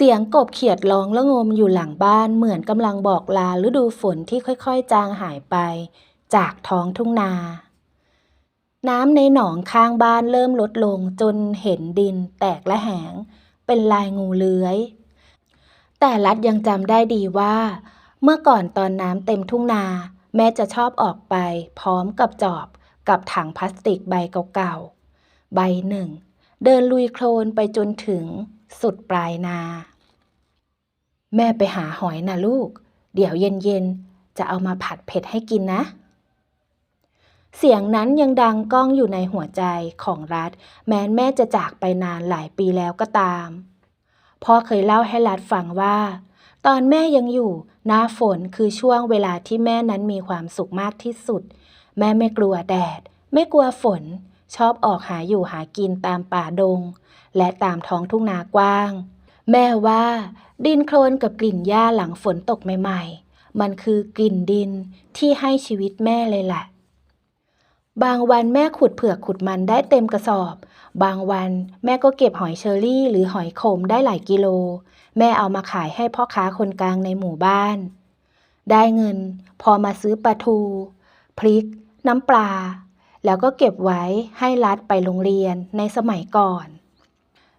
เสียงกบเขียดร้องและงมอยู่หลังบ้านเหมือนกำลังบอกลาฤดูฝนที่ค่อยๆ จางหายไป จากท้องทุ่งนา น้ำในหนองข้างบ้านเริ่มลดลงจนเห็นดินแตกและแหง เป็นลายงูเลื้อย แต่รัดยังจำได้ดีว่า เมื่อก่อนตอนน้ำเต็มทุ่งนา แม่จะชอบออกไป พร้อมกับจอบกับถังพลาสติกใบเก่าๆใบหนึ่ง เดินลุยโคลนไปจนถึง สุดปลายนา แม่ไปหาหอยนะลูก เดี๋ยวเย็นๆ จะเอามาผัดเผ็ดให้กินนะ เสียงนั้นยังดังก้องอยู่ในหัวใจของรัฐ แม้แม่จะจากไปนานหลายปีแล้วก็ตาม พ่อเคยเล่าให้รัฐฟังว่า ตอนแม่ยังอยู่ หน้าฝนคือช่วงเวลาที่แม่นั้นมีความสุขมากที่สุด แม่ไม่กลัวแดด ไม่กลัวฝนชอบออกหาอยู่หากินตามป่าดง และตามท้องทุ่งนากว้าง แม่ว่า ดินโคลนกับกลิ่นหญ้าหลังฝนตกใหม่ๆ มันคือกลิ่นดินที่ให้ชีวิตแม่เลยแหละบางวันแม่ขุดเผือกขุดมันได้เต็มกระสอบ บางวันแม่ก็เก็บหอยเชอรี่หรือหอยขมได้หลายกิโล แม่เอามาขายให้พ่อค้าคนกลางในหมู่บ้าน ได้เงินพอมาซื้อปลาทู พริก น้ำปลา แล้วก็เก็บไว้ให้รัดไปโรงเรียนในสมัยก่อน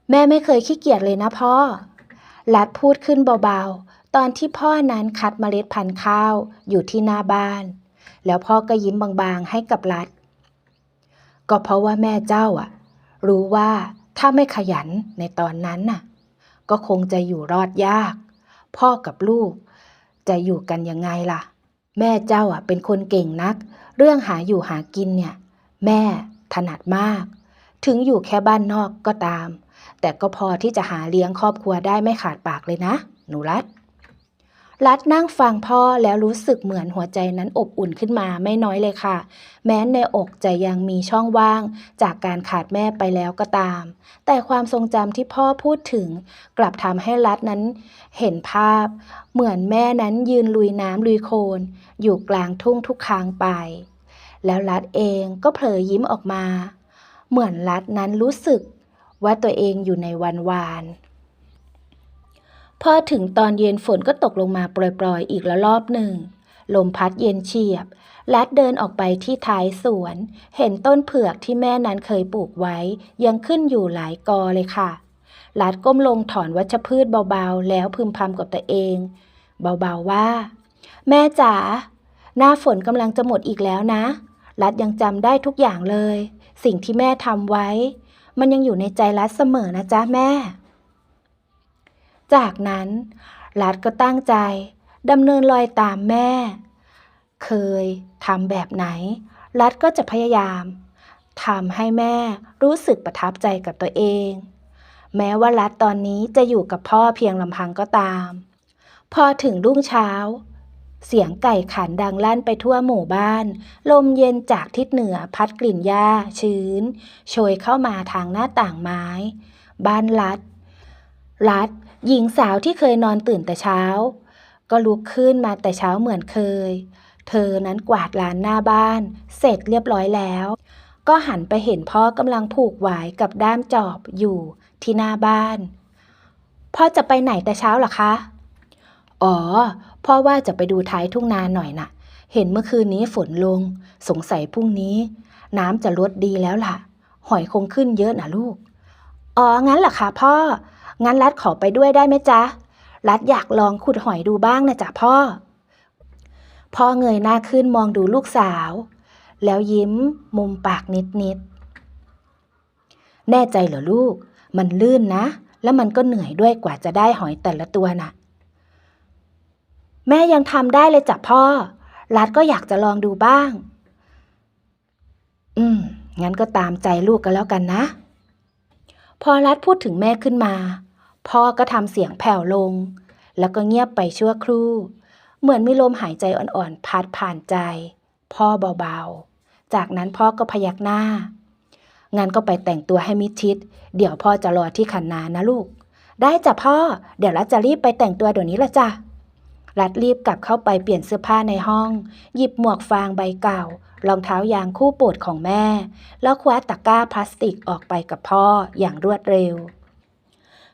แม่ไม่เคยขี้เกียจเลยนะพ่อรัดพูดขึ้นเบาๆ ตอนที่พ่อนั้นคัดเมล็ดพันธุ์ข้าวอยู่ที่หน้าบ้าน แล้วพ่อก็ยิ้มบางๆให้กับรัด ก็เพราะว่าแม่เจ้าอะรู้ว่าถ้าไม่ขยันในตอนนั้นน่ะ ก็คงจะอยู่รอดยาก พ่อกับลูก จะอยู่กันยังไงล่ะ แม่เจ้าอะ เป็นคนเก่งนัก เรื่องหาอยู่หากินเนี่ย แม่ถนัดมาก ถึงอยู่แค่บ้านนอกก็ตาม แต่ก็พอที่จะหาเลี้ยงครอบครัวได้ไม่ขาดปากเลยนะ หนูรัดรัดนั่งฟังพ่อแล้วรู้สึกเหมือนหัวใจนั้นอบอุ่นขึ้นมาไม่น้อยเลยค่ะ แม้ในอกจะยังมีช่องว่าง จากการขาดแม่ไปแล้วก็ตาม แต่ความทรงจำที่พ่อพูดถึง กลับทำให้รัดนั้นเห็นภาพ เหมือนแม่นั้นยืนลุยน้ำลุยโคลนอยู่กลางทุ่งทุกครั้งไป แล้วรัดเองก็เผลอยิ้มออกมา เหมือนรัดนั้นรู้สึก ว่าตัวเองอยู่ในวันวานพอถึงตอนเย็นฝนก็ตกลงมาโปรยๆ อีกละรอบหนึ่ง ลมพัดเย็นเฉียบ ลัดเดินออกไปที่ท้ายสวน เห็นต้นเผือกที่แม่นั้นเคยปลูกไว้ ยังขึ้นอยู่หลายกอเลยค่ะ ลัดก้มลงถอนวัชพืชเบาๆ แล้วพึมพำกับตัวเอง เบาๆว่า แม่จ๋าหน้าฝนกำลังจะหมดอีกแล้วนะ ลัดยังจำได้ทุกอย่างเลย สิ่งที่แม่ทำไว้ มันยังอยู่ในใจลัดเสมอนะจ๊ะแม่ จากนั้นรัฐก็ตั้งใจดำเนินรอยตามแม่ เคยทำแบบไหน รัฐก็จะพยายามทำให้แม่รู้สึกประทับใจกับตัวเอง แม้ว่ารัฐตอนนี้จะอยู่กับพ่อเพียงลำพังก็ตาม พอถึงรุ่งเช้า เสียงไก่ขันดังลั่นไปทั่วหมู่บ้าน ลมเย็นจากทิศเหนือพัดกลิ่นหญ้าชื้น โชยเข้ามาทางหน้าต่างไม้ บ้านรัฐรัฐหญิงสาวที่เคยนอนตื่นแต่เช้า ก็ลุกขึ้นมาแต่เช้าเหมือนเคย เธอนั้นกวาดลานหน้าบ้าน เสร็จเรียบร้อยแล้ว ก็หันไปเห็นพ่อกำลังผูกหวายกับด้ามจอบอยู่ที่หน้าบ้าน พ่อจะไปไหนแต่เช้าหรอคะ อ๋อ พ่อว่าจะไปดูท้ายทุ่งนาหน่อยน่ะ เห็นเมื่อคืนนี้ฝนลง สงสัยพรุ่งนี้ น้ำจะลดดีแล้วล่ะ หอยคงขึ้นเยอะนะลูก อ๋อ งั้นเหรอคะพ่อ งั้นรัดขอไปด้วยได้ไหมจ๊ะ รัดอยากลองขุดหอยดูบ้างนะจ๊ะพ่อ พ่อเงยหน้าขึ้นมองดูลูกสาว แล้วยิ้ม มุมปากนิดๆ แน่ใจเหรอลูก มันลื่นนะ แล้วมันก็เหนื่อยด้วยกว่าจะได้หอยแต่ละตัวน่ะ แม่ยังทำได้เลยจ้ะพ่อ รัดก็อยากจะลองดูบ้าง อืม งั้นก็ตามใจลูกกันแล้วกันนะ พอรัฐพูดถึงแม่ขึ้นมา พ่อก็ทำเสียงแผ่วลง แล้วก็เงียบไปชั่วครู่ เหมือนมีลมหายใจอ่อนๆพัดผ่านใจ พ่อเบาๆ จากนั้นพ่อก็พยักหน้า งั้นก็ไปแต่งตัวให้มิดชิด เดี๋ยวพ่อจะรอที่ขันนานะลูก ได้จ้ะพ่อ เดี๋ยวรัฐจะรีบไปแต่งตัวเดี๋ยวนี้ละจ้ะ รัฐรีบกลับเข้าไปเปลี่ยนเสื้อผ้าในห้อง หยิบหมวกฟางใบเก่า รองเท้ายางคู่โปรดของแม่ แล้วคว้าตะกร้าพลาสติกออกไปกับพ่ออย่างรวดเร็ว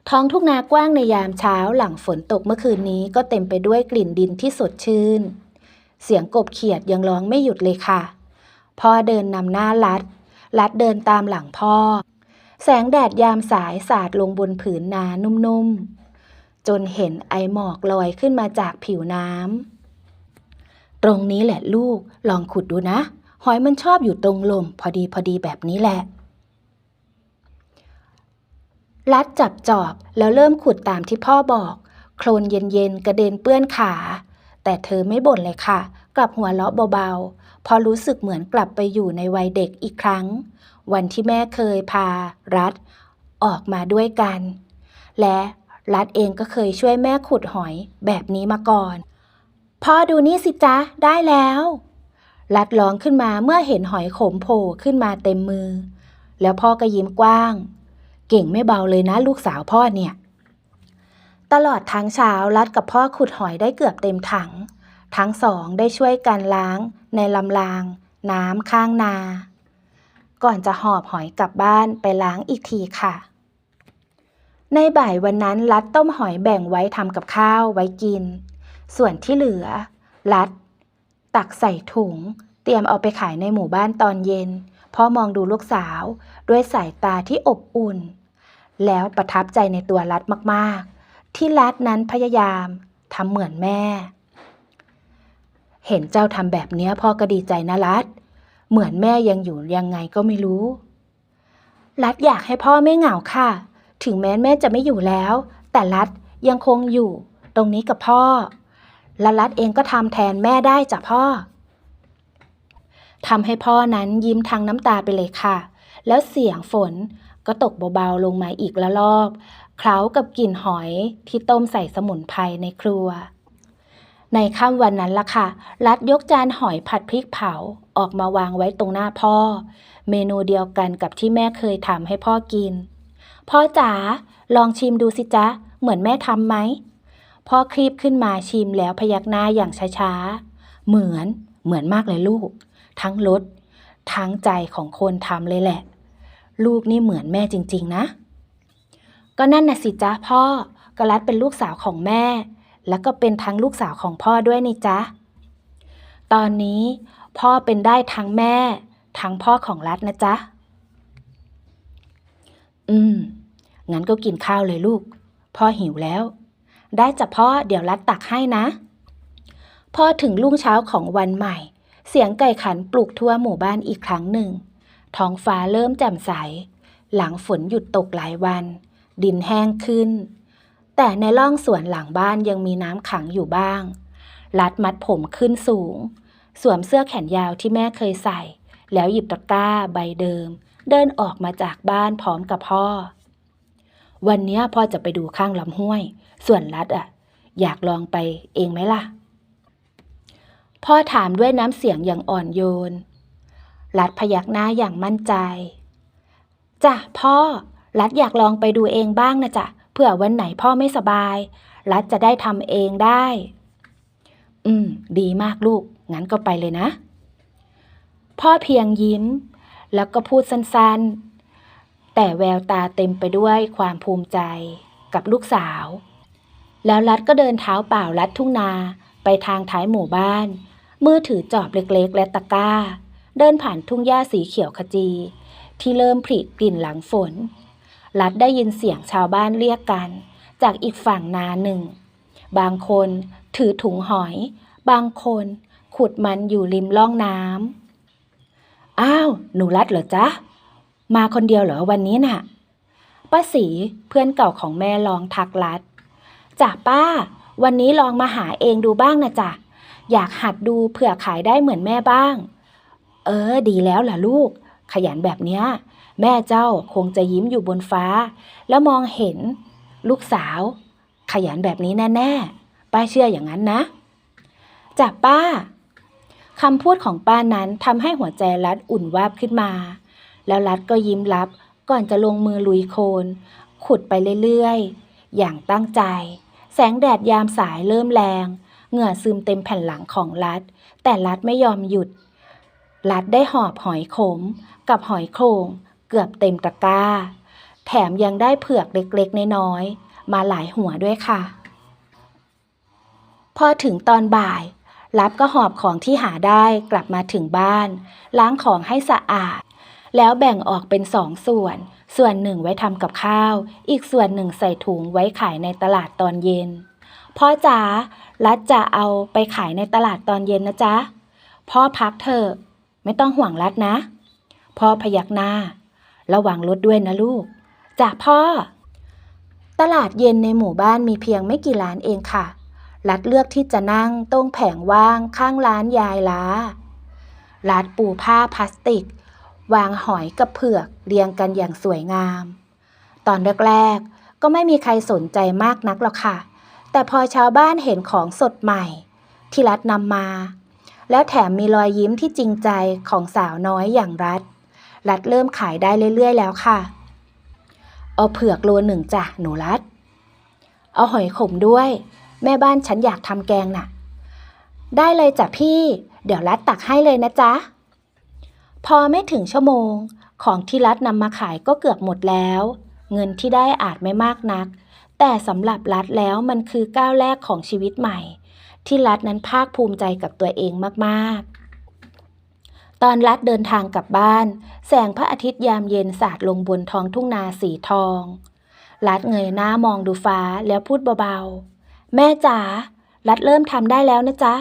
ท้องทุ่งนากว้างในยามเช้าหลังฝนตกเมื่อคืนนี้ก็เต็มไปด้วยกลิ่นดินที่สดชื่น เสียงกบเขียดยังร้องไม่หยุดเลยค่ะ พ่อเดินนำหน้าลัด ลัดเดินตามหลังพ่อ แสงแดดยามสายสาดลงบนผืนนานุ่มๆ จนเห็นไอหมอกลอยขึ้นมาจากผิวน้ำตรงนี้แหละลูกลองขุดดูนะ หอยมันชอบอยู่ตรงลมพอดีพอดีแบบนี้แหละลัดจับจอบแล้วเริ่มขุดตามที่พ่อบอก โคลนเย็นๆกระเด็นเปื้อนขา แต่เธอไม่บ่นเลยค่ะ กลับหัวเราะเบาๆ พอรู้สึกเหมือนกลับไปอยู่ในวัยเด็กอีกครั้ง วันที่แม่เคยพารัดออกมาด้วยกัน และ รัดเองก็เคยช่วยแม่ขุดหอยแบบนี้มาก่อน พ่อดูนี่สิจ๊ะ ได้แล้ว รัดร้องขึ้นมาเมื่อเห็นหอยขมโผล่ขึ้นมาเต็มมือ แล้วพ่อก็ยิ้มกว้าง เก่งไม่เบาเลยนะลูกสาวพ่อเนี่ย ตลอดทั้งเช้ารัดกับพ่อขุดหอยได้เกือบเต็มถัง ทั้งสองได้ช่วยกันล้างในลำราง น้ำข้างนา ก่อนจะหอบหอยกลับบ้านไปล้างอีกทีค่ะ ในบ่ายวันนั้นรัดต้มหอยแบ่งไว้ทำกับข้าวไว้กิน ส่วนที่เหลือ รัด ตักใส่ถุง เตรียมเอาไปขายในหมู่บ้านตอนเย็นพ่อมองดูลูกสาวด้วยสายตาที่อบอุ่น แล้วประทับใจในตัวรัดมากๆ ที่รัดนั้นพยายามทำเหมือนแม่ เห็นเจ้าทำแบบเนี้ยพ่อก็ดีใจนะรัดเหมือนแม่ยังอยู่ยังไงก็ไม่รู้ รัดอยากให้พ่อไม่เหงาค่ะ ถึงแม้แม่จะไม่อยู่แล้ว แต่รัดยังคงอยู่ ตรงนี้กับพ่อ และรัดเองก็ทำแทนแม่ได้จ้ะพ่อทำให้พ่อนั้นยิ้มทางน้ำตาไปเลยค่ะ แล้วเสียงฝนก็ตกเบาๆลงมาอีกละลอกเคล้ากับกลิ่นหอยที่ต้มใส่สมุนไพรในครัว ในค่ำวันนั้นล่ะค่ะ รัดยกจานหอยผัดพริกเผาออกมาวางไว้ตรงหน้าพ่อ เมนูเดียวกันกับที่แม่เคยทำให้พ่อกิน พ่อจ๋าลองชิมดูสิจ๊ะ เหมือนแม่ทำไหมพ่อคลีบขึ้นมาชิมแล้วพยักหน้าอย่างช้าๆ เหมือนเหมือนมากเลยลูก ทั้งรสทั้งใจของคนทำเลยแหละ ลูกนี่เหมือนแม่จริง ๆ นะ ก็นั่นน่ะสิจ๊ะพ่อกรัดเป็นลูกสาวของแม่ แล้วก็เป็นทั้งลูกสาวของพ่อด้วยนี่จ๊ะ ตอนนี้พ่อเป็นได้ทั้งแม่ ทั้งพ่อของรัฐนะจ๊ะ อืม งั้นก็กินข้าวเลยลูก พ่อหิวแล้ว ได้จ้ะพ่อเดี๋ยวรัดตักให้นะ พอถึงรุ่งเช้าของวันใหม่ เสียงไก่ขันปลุกทั่วหมู่บ้านอีกครั้งหนึ่ง ท้องฟ้าเริ่มแจ่มใส หลังฝนหยุดตกหลายวัน ดินแห้งขึ้น แต่ในร่องสวนหลังบ้านยังมีน้ำขังอยู่บ้าง รัดมัดผมขึ้นสูง สวมเสื้อแขนยาวที่แม่เคยใส่ แล้วหยิบตะกร้าใบเดิม เดินออกมาจากบ้านพร้อมกับพ่อ วันนี้พ่อจะไปดูข้างลำห้วย ส่วนรัดอะ อยากลองไปเองไหมล่ะ พ่อถามด้วยน้ำเสียงอย่างอ่อนโยน รัดพยักหน้าอย่างมั่นใจจ้ะพ่อ รัดอยากลองไปดูเองบ้างนะจ๊ะเผื่อวันไหนพ่อไม่สบาย รัดจะได้ทำเองได้ อืม ดีมากลูก งั้นก็ไปเลยนะ พ่อเพียงยิ้ม แล้วก็พูดสั้นๆ แต่แววตาเต็มไปด้วยความภูมิใจกับลูกสาว แล้วรัดก็เดินเท้าเปล่าลัดทุ่งนาไปทางท้ายหมู่บ้าน มือถือจอบเล็กๆ และตะกร้า เดินผ่านทุ่งหญ้าสีเขียวขจี ที่เริ่มผลิกลิ่นหลังฝน รัดได้ยินเสียงชาวบ้านเรียกกัน จากอีกฝั่งนาหนึ่ง บางคนถือถุงหอย บางคนขุดมันอยู่ริมล่องน้ำ อ้าว หนูรัดเหรอจ๊ะ มาคนเดียวเหรอวันนี้น่ะ ป้าสีเพื่อนเก่าของแม่ลองทักรัดจ้ะป้า วันนี้ลองมาหาเองดูบ้างนะจ๊ะ อยากหัดดูเผื่อขายได้เหมือนแม่บ้าง เออ ดีแล้วล่ะลูก ขยันแบบเนี้ย แม่เจ้าคงจะยิ้มอยู่บนฟ้า แล้วมองเห็น ลูกสาว ขยันแบบนี้แน่ ๆ ป้าเชื่ออย่างนั้นนะจ้ะป้า คำพูดของป้านั้นทำให้หัวใจรัดอุ่นวาบขึ้นมา แล้วรัดก็ยิ้มรับก่อนจะลงมือลุยโคลนขุดไปเรื่อยๆ อย่างตั้งใจ แสงแดดยามสายเริ่มแรง เหงื่อซึมเต็มแผ่นหลังของรัด แต่รัดไม่ยอมหยุด รัดได้หอบหอยขม กับหอยโครงเกือบเต็มตะกร้า แถมยังได้เผือกเล็กๆ น้อยๆ มาหลายหัวด้วยค่ะ พอถึงตอนบ่าย รับก็หอบของที่หาได้กลับมาถึงบ้าน ล้างของให้สะอาด แล้วแบ่งออกเป็นสองส่วน ส่วนหนึ่งไว้ทำกับข้าว อีกส่วนหนึ่งใส่ถุงไว้ขายในตลาดตอนเย็น พ่อจ๋ารัดจะเอาไปขายในตลาดตอนเย็นนะจ๊ะ พ่อพักเถอะไม่ต้องห่วงรัดนะ พ่อพยักหน้า ระวังรถด้วยนะลูกจ้ะพ่อ ตลาดเย็นในหมู่บ้านมีเพียงไม่กี่ร้านเองค่ะ รัดเลือกที่จะนั่งตรงแผงว่างข้างร้านยายล้ารัดปูผ้าพลาสติก วางหอยกับเผือกเรียงกันอย่างสวยงาม ตอนแรกๆ ก็ไม่มีใครสนใจมากนักหรอกค่ะ แต่พอชาวบ้านเห็นของสดใหม่ ที่รัดนำมา แล้วแถมมีรอยยิ้มที่จริงใจของสาวน้อยอย่างรัด รัดเริ่มขายได้เรื่อยๆ แล้วค่ะ เอาเผือกโลหนึ่งจ้ะหนูรัด เอาหอยขมด้วย แม่บ้านฉันอยากทำแกงน่ะ ได้เลยจ้ะพี่ เดี๋ยวรัดตักให้เลยนะจ๊ะ พอไม่ถึงชั่วโมง ของที่รัฐนำมาขายก็เกือบหมดแล้ว เงินที่ได้อาจไม่มากนัก แต่สำหรับรัฐแล้วมันคือก้าวแรกของชีวิตใหม่ ที่รัฐนั้นภาคภูมิใจกับตัวเองมากๆตอนรัฐเดินทางกลับบ้าน แสงพระอาทิตย์ยามเย็นสาดลงบนท้องทุ่งนาสีทองรัฐเงยหน้ามองดูฟ้าแล้วพูดเบาๆ แม่จ๋ารัฐเริ่มทำได้แล้วนะจ๊ะ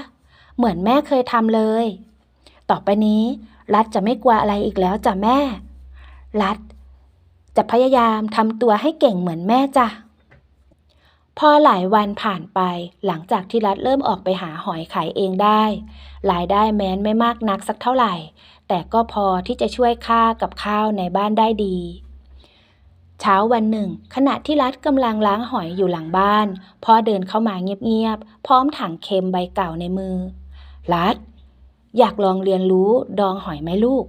เหมือนแม่เคยทำเลย ต่อไปนี้ รัฐจะไม่กลัวอะไรอีกแล้วจ้ะแม่ รัฐจะพยายามทำตัวให้เก่งเหมือนแม่จ้ะพอหลายวันผ่านไปหลังจากที่รัฐเริ่มออกไปหาหอยขายเองได้รายได้แม้นไม่มากนักสักเท่าไหร่ แต่ก็พอที่จะช่วยค่ากับข้าวในบ้านได้ดี เช้าวันหนึ่ง ขณะที่รัฐกำลังล้างหอยอยู่หลังบ้านพ่อเดินเข้ามาเงียบๆ พร้อมถังเค็มใบเก่าในมือ รัฐ อยากลองเรียนรู้ดองหอยไหมลูก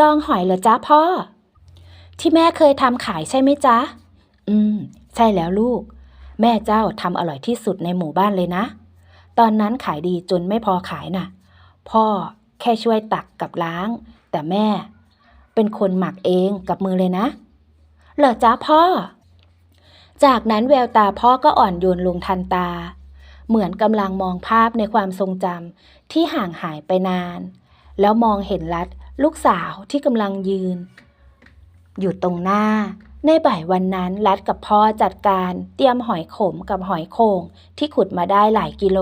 ดองหอยเหรอจ๊ะพ่อ ที่แม่เคยทำขายใช่ไหมจ๊ะ อืม ใช่แล้วลูก แม่เจ้าทำอร่อยที่สุดในหมู่บ้านเลยนะ ตอนนั้นขายดีจนไม่พอขายน่ะ พ่อแค่ช่วยตักกับล้าง แต่แม่ เป็นคนหมักเองกับมือเลยนะ เหรอจ๊ะพ่อ จากนั้นแววตาพ่อก็อ่อนโยนลงทันตา เหมือนกำลังมองภาพในความทรงจำที่ห่างหายไปนาน แล้วมองเห็นรัดลูกสาวที่กำลังยืน อยู่ตรงหน้า ในบ่ายวันนั้นรัดกับพ่อจัดการเตรียมหอยขมกับหอยโข่งที่ขุดมาได้หลายกิโล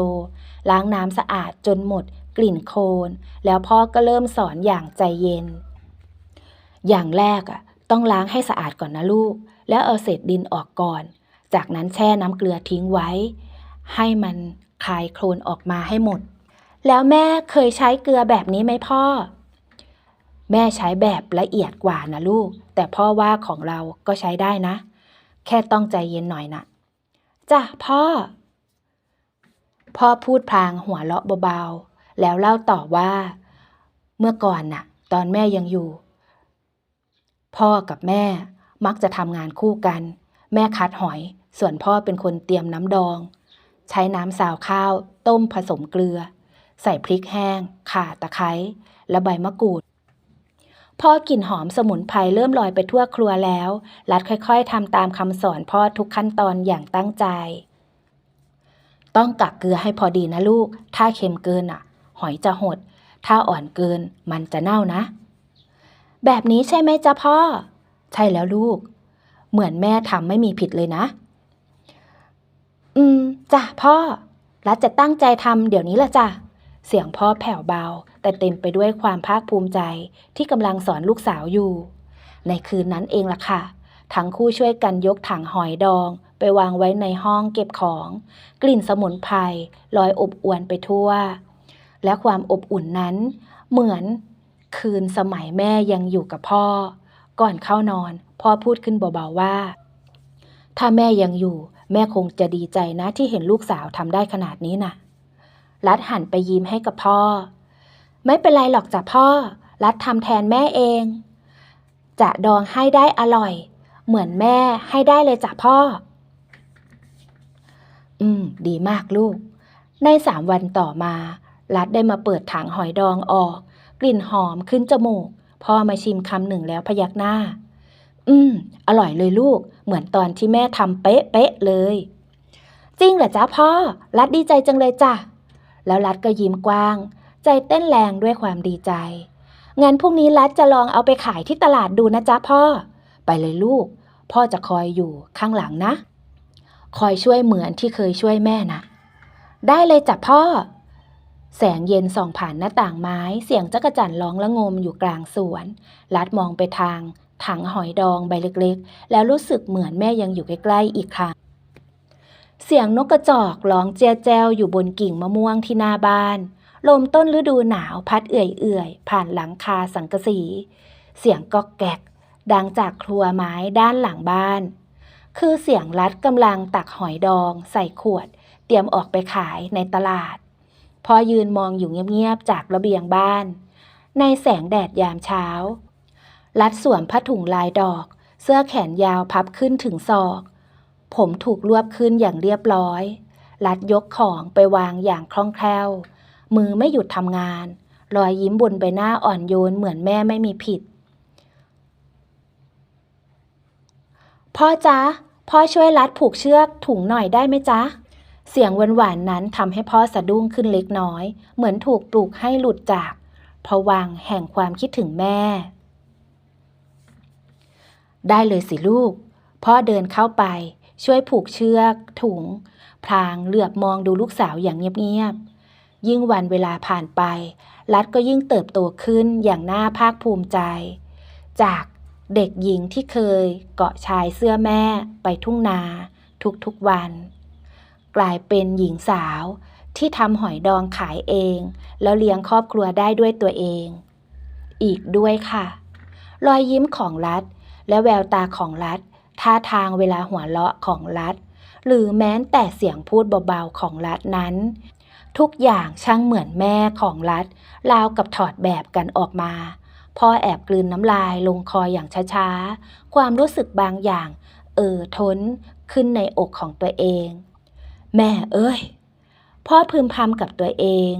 ล้างน้ำสะอาดจนหมดกลิ่นโคลนแล้วพ่อก็เริ่มสอนอย่างใจเย็น อย่างแรกอะ ต้องล้างให้สะอาดก่อนนะลูก แล้วเอาเศษดินออกก่อน จากนั้นแช่น้ำเกลือทิ้งไว้ ให้มันคลายโคลนออกมาให้หมด แล้วแม่เคยใช้เกลือแบบนี้ไหมพ่อ แม่ใช้แบบละเอียดกว่านะลูก แต่พ่อว่าของเราก็ใช้ได้นะ แค่ต้องใจเย็นหน่อยนะจ้ะพ่อ พ่อพูดพลางหัวเราะเบาๆ แล้วเล่าต่อว่า เมื่อก่อนน่ะ ตอนแม่ยังอยู่ พ่อกับแม่มักจะทำงานคู่กัน แม่คัดหอย ส่วนพ่อเป็นคนเตรียมน้ำดอง ใช้น้ำสาวข้าว ต้มผสมเกลือ ใส่พริกแห้ง ข่าตะไคร้และใบมะกรูดพ่อกลิ่นหอมสมุนไพรเริ่มลอยไปทั่วครัวแล้ว รัดค่อยๆทำตามคำสอนพ่อทุกขั้นตอนอย่างตั้งใจ ต้องกักเกลือให้พอดีนะลูก ถ้าเค็มเกินอะ หอยจะหด ถ้าอ่อนเกินมันจะเน่านะ แบบนี้ใช่ไหมจ๊ะพ่อ ใช่แล้วลูก เหมือนแม่ทำไม่มีผิดเลยนะ อืมจ้ะพ่อ รัฐจะตั้งใจทำเดี๋ยวนี้ละจ้ะ เสียงพ่อแผ่วเบา แต่เต็มไปด้วยความภาคภูมิใจที่กำลังสอนลูกสาวอยู่ ในคืนนั้นเองล่ะค่ะ ทั้งคู่ช่วยกันยกถังหอยดอง ไปวางไว้ในห้องเก็บของ กลิ่นสมุนไพรลอยอบอวนไปทั่ว และความอบอุ่นนั้น เหมือน คืนสมัยแม่ยังอยู่กับพ่อ ก่อนเข้านอน พ่อพูดขึ้นเบาๆว่า ถ้าแม่ยังอยู่ แม่คงจะดีใจนะที่เห็นลูกสาวทำได้ขนาดนี้น่ะ รัดหันไปยิ้มให้กับพ่อ ไม่เป็นไรหรอกจ้ะพ่อ รัดทำแทนแม่เอง จะดองให้ได้อร่อย เหมือนแม่ให้ได้เลยจ้ะพ่อ อืม ดีมากลูก ในสามวันต่อมา รัดได้มาเปิดถังหอยดองออก กลิ่นหอมขึ้นจมูก พ่อมาชิมคำหนึ่งแล้วพยักหน้า อืม อร่อยเลยลูก เหมือนตอนที่แม่ทำเป๊ะเป๊ะเลย จริงเหรอจ๊ะพ่อ รัดดีใจจังเลยจ้ะ แล้วรัดก็ยิ้มกว้าง ใจเต้นแรงด้วยความดีใจ งั้นพรุ่งนี้รัดจะลองเอาไปขายที่ตลาดดูนะจ๊ะพ่อ ไปเลยลูก พ่อจะคอยอยู่ข้างหลังนะ คอยช่วยเหมือนที่เคยช่วยแม่นะได้เลยจ้ะพ่อ แสงเย็นส่องผ่านหน้าต่างไม้ เสียงจักจั่นร้องละงมอยู่กลางสวนรัดมองไปทาง ถังหอยดองใบเล็กๆ แล้วรู้สึกเหมือนแม่ยังอยู่ใกล้ๆอีกครั้งเสียงนกกระจอกร้องเจียแจวอยู่บนกิ่งมะม่วงที่หน้าบ้าน ลมต้นฤดูหนาวพัดเอื่อยๆ ผ่านหลังคาสังกะสี เสียงก๊อกแกก ดังจากครัวไม้ด้านหลังบ้าน คือเสียงรัดกำลังตักหอยดอง ใส่ขวด เตรียมออกไปขายในตลาด พอยืนมองอยู่เงียบๆจากระเบียงบ้าน ในแสงแดดยามเช้า รัดสวมผ้าถุงลายดอก เสื้อแขนยาวพับขึ้นถึงศอก ผมถูกรวบขึ้นอย่างเรียบร้อย รัดยกของไปวางอย่างคล่องแคล่ว มือไม่หยุดทำงาน รอยยิ้มบนใบหน้าอ่อนโยนเหมือนแม่ไม่มีผิด พ่อจ๊ะ พ่อช่วยรัดผูกเชือกถุงหน่อยได้ไหมจ๊ะ เสียงหวานๆนั้นทำให้พ่อสะดุ้งขึ้นเล็กน้อย เหมือนถูกปลุกให้หลุดจากผวังแห่งความคิดถึงแม่ ได้เลยสิลูก พ่อเดินเข้าไป ช่วยผูกเชือก ถุง พลางเหลือบมองดูลูกสาวอย่างเงียบๆ ยิ่งวันเวลาผ่านไป รัดก็ยิ่งเติบโตขึ้นอย่างน่าภาคภูมิใจ จากเด็กหญิงที่เคยเกาะชายเสื้อแม่ไปทุ่งนา ทุกๆวัน กลายเป็นหญิงสาว ที่ทำหอยดองขายเอง แล้วเลี้ยงครอบครัวได้ด้วยตัวเอง อีกด้วยค่ะ รอยยิ้มของรัฐ และแววตาของรัฐท่าทางเวลาหัวเราะของรัฐ หรือแม้แต่เสียงพูดเบาๆของรัฐนั้น ทุกอย่างช่างเหมือนแม่ของรัฐราวกับถอดแบบกันออกมาพ่อแอบกลืนน้ำลายลงคออย่างช้าๆ ความรู้สึกบางอย่าง เอ่อท้นขึ้นในอกของตัวเอง แม่เอ้ย พ่อพึมพำกับตัวเอง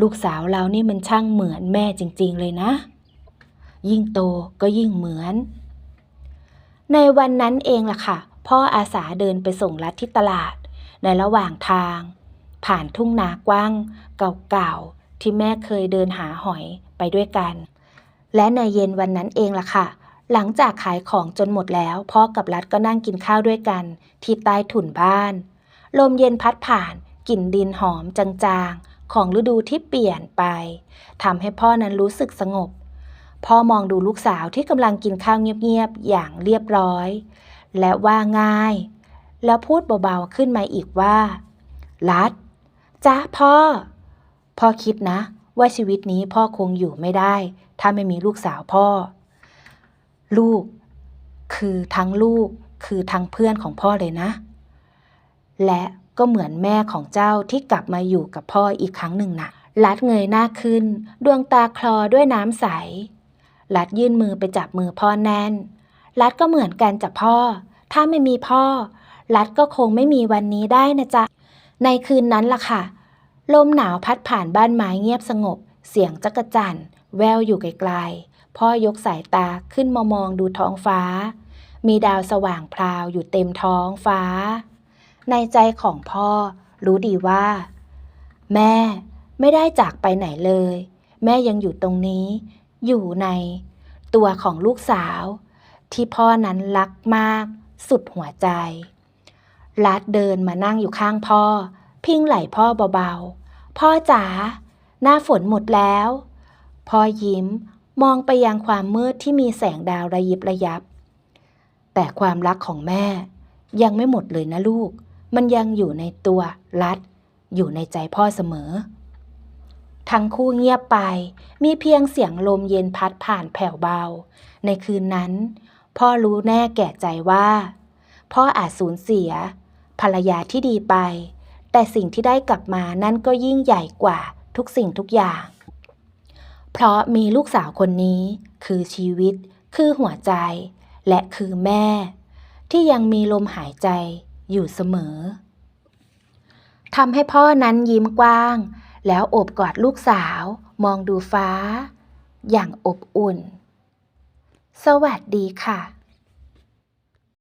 ลูกสาวเรานี่มันช่างเหมือนแม่จริง ๆ เลยนะ ยิ่งโตก็ยิ่งเหมือน ในวันนั้นเองล่ะค่ะ พ่ออาสาเดินไปส่งรัดที่ตลาด ในระหว่างทาง ผ่านทุ่งนากว้าง เก่าๆ ที่แม่เคยเดินหาหอยไปด้วยกัน และในเย็นวันนั้นเองล่ะค่ะหลังจากขายของจนหมดแล้ว พ่อกับรัดก็นั่งกินข้าวด้วยกัน ที่ใต้ถุนบ้าน ลมเย็นพัดผ่านกลิ่นดินหอมจางๆ ของฤดูที่เปลี่ยนไปทำให้พ่อนั้นรู้สึกสงบ พ่อมองดูลูกสาวที่กำลังกินข้าวเงียบๆ อย่างเรียบร้อย และว่าง่าย แล้วพูดเบาๆขึ้นมาอีกว่า รัดจ้าพ่อ พ่อคิดนะ ว่าชีวิตนี้พ่อคงอยู่ไม่ได้ ถ้าไม่มีลูกสาวพ่อ ลูก คือทั้งลูกคือทั้งเพื่อนของพ่อเลยนะ และก็เหมือนแม่ของเจ้าที่กลับมาอยู่กับพ่ออีกครั้งหนึ่งนะลัดเงยหน้าขึ้น ดวงตาคลอด้วยน้ำใส ลัดยื่นมือไปจับมือพ่อแน่น ลัดก็เหมือนกันจับพ่อ ถ้าไม่มีพ่อ ลัดก็คงไม่มีวันนี้ได้นะจ๊ะ ในคืนนั้นล่ะค่ะ ลมหนาวพัดผ่านบ้านไม้เงียบสงบ เสียงจักรจั่นแววอยู่ไกลๆ พ่อยกสายตาขึ้นมามองดูท้องฟ้า มีดาวสว่างพราวอยู่เต็มท้องฟ้า ในใจของพ่อ รู้ดีว่า แม่ไม่ได้จากไปไหนเลย แม่ยังอยู่ตรงนี้ อยู่ใน ตัวของลูกสาว ที่พ่อนั้นรักมาก สุดหัวใจลัดเดินมานั่งอยู่ข้างพ่อ พิงไหล่พ่อเบาๆ พ่อจ๋าหน้าฝนหมดแล้ว พ่อยิ้มมองไปยังความมืดที่มีแสงดาวระยิบระยับ แต่ความรักของแม่ยังไม่หมดเลยนะลูก มันยังอยู่ในตัวรัด อยู่ในใจพ่อเสมอ ทั้งคู่เงียบไป มีเพียงเสียงลมเย็นพัดผ่านแผ่วเบา ในคืนนั้น พ่อรู้แน่แก่ใจว่า พ่ออาจสูญเสีย ภรรยาที่ดีไป แต่สิ่งที่ได้กลับมานั่นก็ยิ่งใหญ่กว่าทุกสิ่งทุกอย่าง เพราะมีลูกสาวคนนี้ คือชีวิต คือหัวใจ และคือแม่ ที่ยังมีลมหายใจ อยู่เสมอทำให้พ่อนั้นยิ้มกว้าง แล้วโอบกอดลูกสาว มองดูฟ้า อย่างอบอุ่น สวัสดีค่ะ